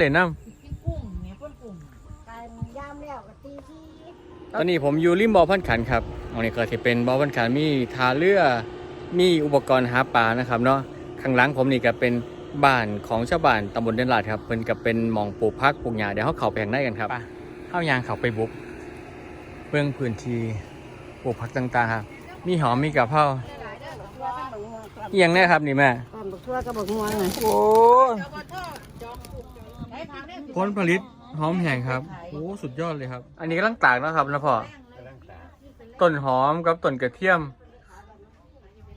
เลยน้กินกุ้งเนี่ยเพื่อนกุ้งการย่ามแล้วก็ตีที่ำตอนนี้ผมอยู่ริมบ่อพันขันครับตรงนี้ก็จะเป็นบ่อพันขันมีทาเรือ มีอุปกรณ์หาปลานะครับเนาะ ข้างหลังผมนี่ก็เป็นบ้านของชาวบ้านตำบลเดนลาดครับ เพิ่นก็เป็นหมองปลูกพักปลูกหญ้าเดี๋ยวเขาเข้าไปข้างในกันครับเข้ายางเขาไปบุก เบื้องพื้นที่ปลูกพักต่างๆครับ มีหอมมีกะเพราทั่วกับบักม่วงครับเอียงแน่ครับนี่แม่ ตอนบักทั่วกับบักม่วงน่ะโอ้ไอ้ทางเนี่ย ผลผลิตหอมแห้งครับโอ้สุดยอดเลยครับ อันนี้กำลังตากนะครับนะพ่อต้นหอมกับต้นกระเทียม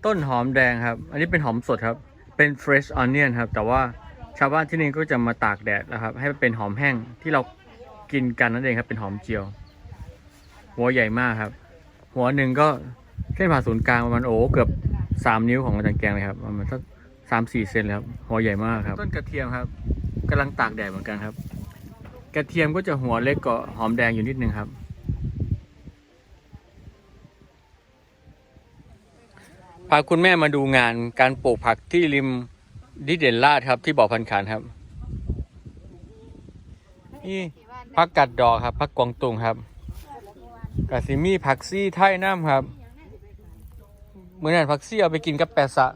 ต้นหอมแดงครับ อันนี้เป็นหอมสดครับ เป็น fresh onion ครับ แต่ว่าชาวบ้านที่นี่ก็จะมาตากแดดนะครับ ให้มันเป็นหอมแห้งที่เรากินกันนั่นเองครับ เป็นหอมเจียว หัวใหญ่มากครับ หัวหนึ่งก็เส้นผ่าศูนย์กลางประมาณโอ้เกือบสามนิ้วของอาจารย์แกงเลยครับประมาณสักสามสี่เซนเลยครับหัวใหญ่มากครับ ต้นกระเทียมครับ กำลังตากแดดเหมือนกันครับ กระเทียมก็จะหัวเล็กกว่าหอมแดงอยู่นิดนึงครับ พาคุณแม่มาดูงานการปลูกผักที่ริมดิเด่นลาดครับ ที่บ่อพันขานครับนี่ผักกัดดอกครับผักกวางตุงครับกาซิมีผักซี่ไทยน้ำครับเมื่อนั้นผักซี่เอาไปกินกับแปะสะ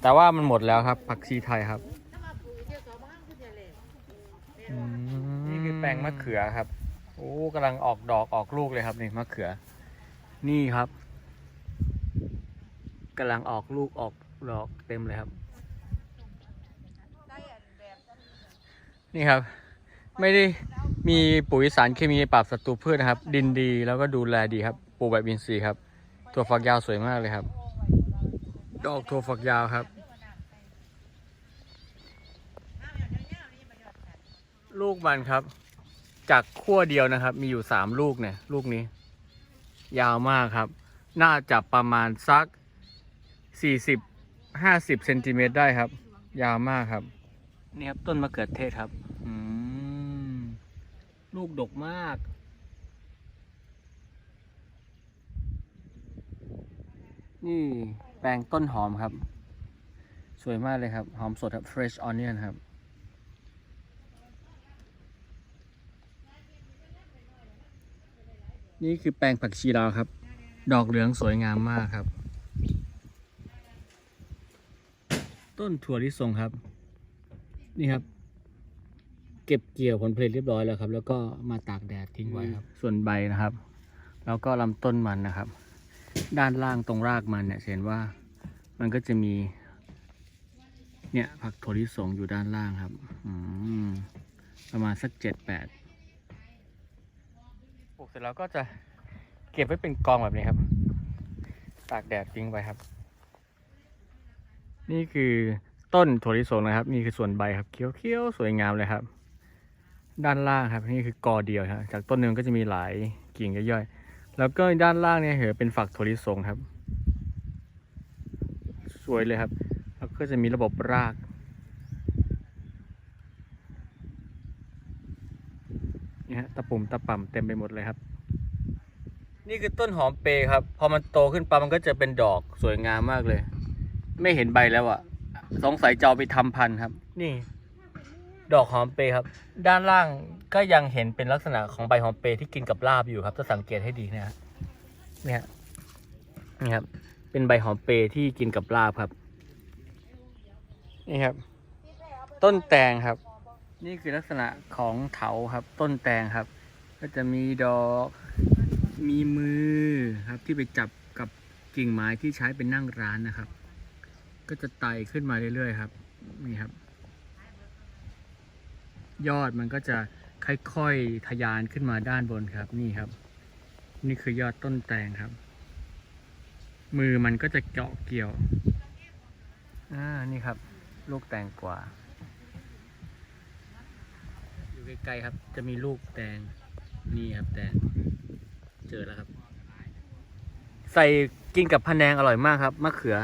แต่ว่ามันหมดแล้วครับ ผักซี่ไทยครับนี่คือ แปลงมะเขือครับ โอ้กำลังออกดอกออกลูกเลยครับนี่มะเขือ นี่ครับกำลังออกลูกออกดอกเต็มเลยครับ นี่ครับ ไม่ได้มีปุ๋ยสารเคมีปราบศัตรูพืชนะครับ ดินดีแล้วก็ดูแลดีครับปลูกแบบอินทรีย์ครับถั่วฝักยาวสวยมากเลยครับ ดอกถั่วฝักยาวครับ ลูกมันครับ จากขั้วเดียวนะครับ มีอยู่สามลูกเนี่ย ลูกนี้ ยาวมากครับ น่าจะประมาณสักสี่สิบห้าสิบเซนติเมตรได้ครับ ยาวมากครับ นี่ครับต้นมะเขือเทศครับลูกดกมาก นี่แปลงต้นหอมครับ สวยมากเลยครับ หอมสดครับ fresh onion ครับ นี่คือแปลงผักชีลาวครับ ดอกเหลืองสวยงามมากครับ ต้นถั่วลิสงครับ นี่ครับ เก็บเกี่ยวผลผลิตเรียบร้อยแล้วครับ แล้วก็มาตากแดดทิ้งไว้ครับ ส่วนใบนะครับ แล้วก็ลำต้นมันนะครับ ด้านล่างตรงรากมันเนี่ยเห็นว่ามันก็จะมี เนี่ยผักถั่วลิสงอยู่ด้านล่างครับ อืมประมาณสักเจ็ดแปด ลูกเสร็จแล้วก็จะเก็บไว้เป็นกองแบบนี้ครับ ตากแดดทิ้งไว้ครับ นี่คือต้นถั่วลิสงนะครับ นี่คือส่วนใบครับเขียวๆสวยงามเลยครับ ด้านล่างครับนี่คือกอเดียวครับจากต้นหนึ่งก็จะมีหลายกิ่งย่อยๆแล้วก็ด้านล่างเนี่ยเหอเป็นฝักถั่วลิสงครับ สวยเลยครับ แล้วก็จะมีระบบราก นี่ฮะตะปุ่มตะป่ำเต็มไปหมดเลยครับ นี่คือต้นหอมเปรย์ครับ พอมันโตขึ้นปั๊บมันก็จะเป็นดอกสวยงามมากเลย ไม่เห็นใบแล้วอะ่ะสงสัยจะเอาไปทำพันธุ์ครับ นี่ ดอกหอมเปรย์ครับ ด้านล่างก็ยังเห็นเป็นลักษณะของใบหอมเปรย์ที่กินกับลาบอยู่ครับถ้าสังเกตให้ดีนะฮะเนี่ยฮะนี่ครับ เป็นใบหอมเปรย์ที่กินกับลาบครับ นี่ครับ ต้นแตงครับ นี่คือลักษณะของเถาครับต้นแตงครับ ก็จะมีดอกมีมือครับที่ไปจับกับกิ่งไม้ที่ใช้เป็นนั่งร้านนะครับ ก็จะไต่ขึ้นมาเรื่อยๆครับนี่ครับ ยอดมันก็จะค่อยๆทะยานขึ้นมาด้านบนครับนี่ครับ นี่คือยอดต้นแตงครับ มือมันก็จะเกาะเกี่ยวอ่านี่ครับ ลูกแตงกวา ใกล้ๆครับ จะมีลูกแตงนี่ครับแตงเจอแล้วครับ ใส่กินกับพะแนงอร่อยมากครับมะเขือ